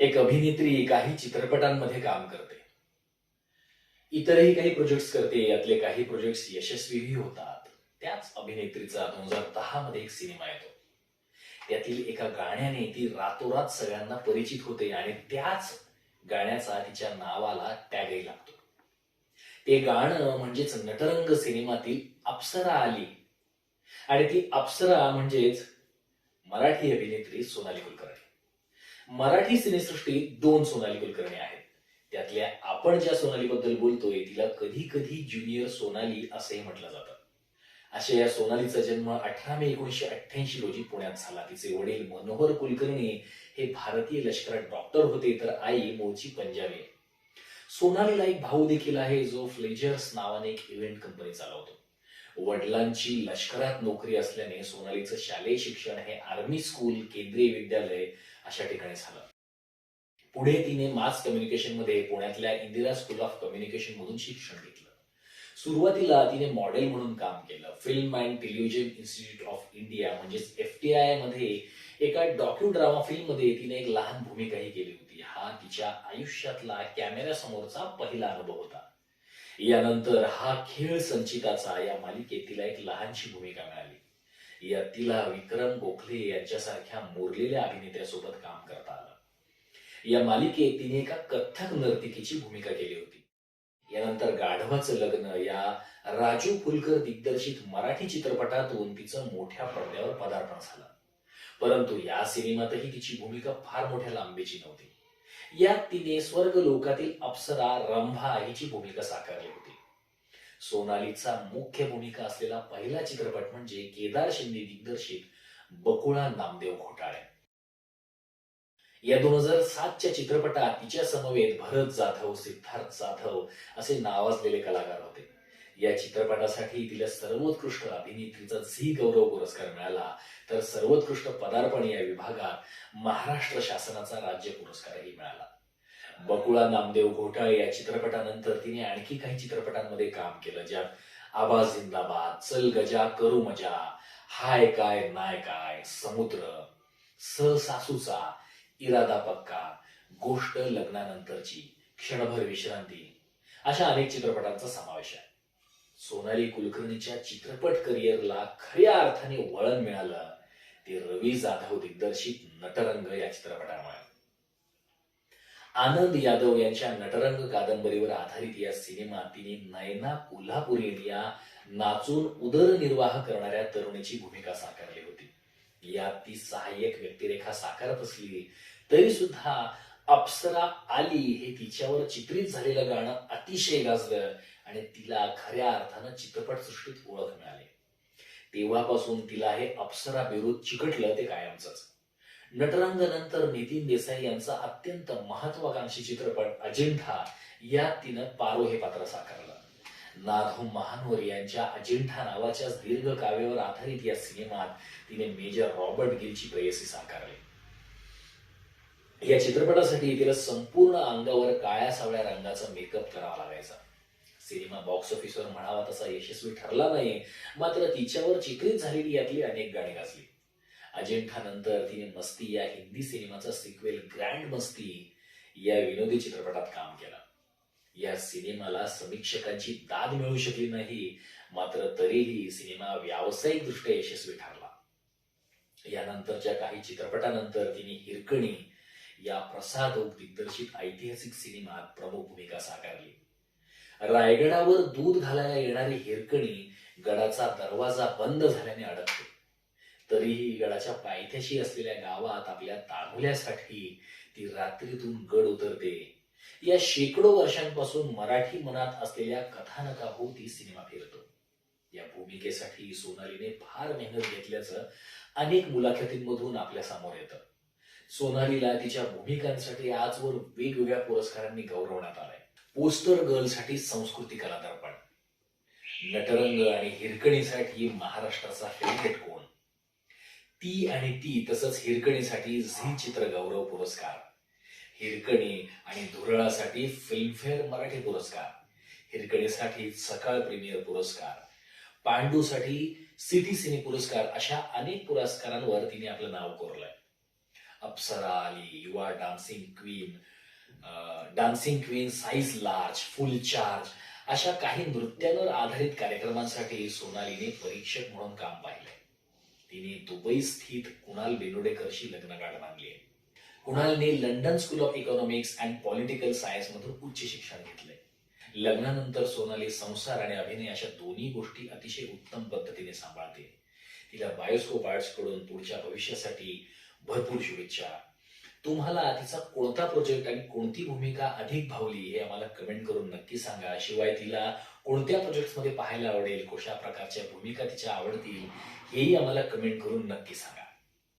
एक अभिनेत्री काही चित्रपटांमध्ये काम करते. इतरही काही प्रोजेक्ट्स करते यातले काही प्रोजेक्ट्स यशस्वीही होतात. त्याच अभिनेत्रीचा दोन हजार दहा मध्ये एक सिनेमा येतो. त्यातील एका गाण्याने ती रातोरात सगळ्यांना परिचित होते आणि त्याच गाण्याचा तिच्या नावाला टॅगही लागतो. ते गाणं म्हणजेच नटरंग सिनेमातील अप्सरा आली. आणि ती अप्सरा म्हणजेच मराठी अभिनेत्री सोनाली कुलकर्णी. मराठी सिनेसृष्टीत दोन सोनाली कुलकर्णी आहेत. त्यातल्या आपण ज्या सोनालीबद्दल बोलतोय तिला कधी कधी ज्युनियर सोनाली असंही म्हटलं जातं. अशा या सोनालीचा जन्म अठरा मे एकोणीशे अठ्ठ्याऐंशी रोजी पुण्यात झाला. तिचे वडील मनोहर कुलकर्णी हे भारतीय लष्करात डॉक्टर होते तर आई मोची पंजाबी. सोनालीला एक भाऊ देखील आहे जो फ्लेजर्स नावाने एक इव्हेंट कंपनी चालवतो. वडिलांची लष्करात नोकरी असल्याने सोनालीचं शालेय शिक्षण हे आर्मी स्कूल केंद्रीय विद्यालय अशा ठिकाणी झालं. पुढे तिने मास कम्युनिकेशनमध्ये पुण्यातल्या इंदिरा स्कूल ऑफ कम्युनिकेशन मधून शिक्षण घेतलं. सुरुवातीला तिने मॉडेल म्हणून काम केलं. Film and television institute of India म्हणजेच एफ टी आयमध्ये एका डॉक्यू ड्रामा फिल्ममध्ये तिने एक लहान भूमिकाही केली होती. हा तिच्या आयुष्यातला कॅमेऱ्यासमोरचा पहिला अनुभव होता. यानंतर हा खेळ संचिताचा या मालिकेत तिला एक लहानशी भूमिका मिळाली. या तिला विक्रम गोखले यांच्यासारख्या मोरलेल्या अभिनेत्यासोबत काम करता आलं. या मालिकेत तिने एका कथ्थक नर्तिकेची भूमिका केली होती. यानंतर गाढवाचं लग्न या राजू फुलकर दिग्दर्शित मराठी चित्रपटातून तिचं मोठ्या पडद्यावर पदार्पण झालं. परंतु या सिनेमातही तिची भूमिका फार मोठ्या लांबीची नव्हती. यात तिने स्वर्ग लोकातील अप्सरा रंभा हिची भूमिका साकारली होती. सोनालीचा मुख्य भूमिका असलेला पहिला चित्रपट म्हणजे केदार शिंदे दिग्दर्शित बकुळा नामदेव घोटाळे. या दोन हजार सातच्या चित्रपटात तिच्या समवेत भरत जाधव सिद्धार्थ जाधव असे नावाजलेले कलाकार होते. या चित्रपटासाठी तिला सर्वोत्कृष्ट अभिनेत्रीचा झी गौरव पुरस्कार मिळाला. तर सर्वोत्कृष्ट पदार्पण या विभागात महाराष्ट्र शासनाचा राज्य पुरस्कारही मिळाला. बकुळा नामदेव घोटाळे या चित्रपटानंतर तिने आणखी काही चित्रपटांमध्ये काम केलं ज्यात आवाज जिंदाबाद चल गजा करू मजा हाय काय नाय काय समुद्र स सासूचा इरादा पक्का गोष्ट लग्नानंतरची क्षणभर विश्रांती अशा अनेक चित्रपटांचा समावेश आहे. सोनाली कुलकर्णीच्या चित्रपट करिअरला खऱ्या अर्थाने वळण मिळालं ते रवी जाधव दिग्दर्शित नटरंग या चित्रपटामुळे. आनंद यादव यांच्या नटरंग कादंबरीवर आधारित या सिनेमात तिने नयना कोल्हापुरी या नाचून उदरनिर्वाह करणाऱ्या तरुणीची भूमिका साकारली होती. यात ती सहाय्यक व्यक्तिरेखा साकारत असली तरी सुद्धा अप्सरा आली हे तिच्यावर चित्रित झालेलं गाणं अतिशय गाजलं आणि तिला खऱ्या अर्थानं चित्रपट सृष्टीत ओळख मिळाली. तेव्हापासून तिला हे अप्सरा बिरुद चिकटलं ते कायमच नटरंग नंतर नितीन देसाई यांचा अत्यंत महत्वाकांक्षी चित्रपट अजिंठा यात तिनं पारो हे पात्र साकारलं. नाधो महानोर यांच्या अजिंठा नावाच्या दीर्घ काव्यावर आधारित या सिनेमात तिने मेजर रॉबर्ट गिलची प्रेयसी साकारली. या चित्रपटासाठी तिला संपूर्ण अंगावर काळ्या सावळ्या रंगाचा मेकअप करावा लागायचा. सिनेमा बॉक्स ऑफिसवर म्हणावा तसा यशस्वी ठरला नाही मात्र तिच्यावर चित्रित झालेली यातली अनेक गाणी गाजली. अजिंठा नंतर तिने मस्ती या हिंदी सिनेमाचा सिक्वेल ग्रँड मस्ती या विनोदी चित्रपटात काम केलं. या सिनेमाला समीक्षकांची दाद मिळू शकली नाही मात्र तरीही सिनेमा व्यावसायिक दृष्ट्या यशस्वी ठरला. यानंतरच्या काही चित्रपटानंतर तिने हिरकणी या प्रसाद दिग्दर्शित ऐतिहासिक सिनेमात प्रमुख भूमिका साकारली. रायगडावर दूध घालायला येणारी हिरकणी गडाचा दरवाजा बंद झाल्याने अडकते तरीही गडाच्या पायथ्याशी असलेल्या गावात आपल्या तांबुल्यासाठी ती रात्रीतून गड उतरते. या शेकडो वर्षांपासून मराठी मनात असलेल्या कथानकाभोवती सिनेमा फिरतो. या भूमिकेसाठी सोनालीने फार मेहनत घेतल्याचं अनेक मुलाखतींमधून आपल्यासमोर येतं. सोनालीला तिच्या भूमिकांसाठी आजवर वेगवेगळ्या पुरस्कारांनी गौरवण्यात आलंय. पोस्टर गर्लसाठी संस्कृती कला दर्पण नटरंग आणि हिरकणीसाठी महाराष्ट्राचा फेवरेट कोण? ती आणि ती तसंच हिरकणीसाठी झी चित्र गौरव पुरस्कार. हिरकणी आणि धुरळासाठी फिल्मफेअर मराठी पुरस्कार. हिरकणीसाठी सकाळ प्रीमियर पुरस्कार. पांडूसाठी सिटी सिने पुरस्कार अशा अनेक पुरस्कारांवर तिने आपलं नाव कोरलंय. अप्सरा आली Yuva dancing queen dancing queen size large full charge अशा काही नृत्यांवर आधारित कार्यक्रमांसाठी सोनालीने परीक्षक म्हणून काम पाहिलंय. तिने दुबई स्थित कुणाल बेनुडेकरशी लग्नगाठ बांधली आहे कुणालने London school of economics and political science मधून उच्च शिक्षण घेतलंय लग्नानंतर सोनाली संसार आणि अभिनय अशा दोन्ही गोष्टी अतिशय उत्तम पद्धतीने सांभाळते. तिला बायोस्कोप आर्ट्सकडून पुढच्या भविष्यासाठी भरपूर शुभेच्छा. तुम्हाला तिचा कोणता प्रोजेक्ट आणि कोणती भूमिका अधिक भावली हे आम्हाला कमेंट करून नक्की सांगा. शिवाय तिला कोणत्या प्रोजेक्ट्समध्ये पाहायला आवडेल कशा प्रकारच्या भूमिका तिच्या आवडतील हेही आम्हाला कमेंट करून नक्की सांगा.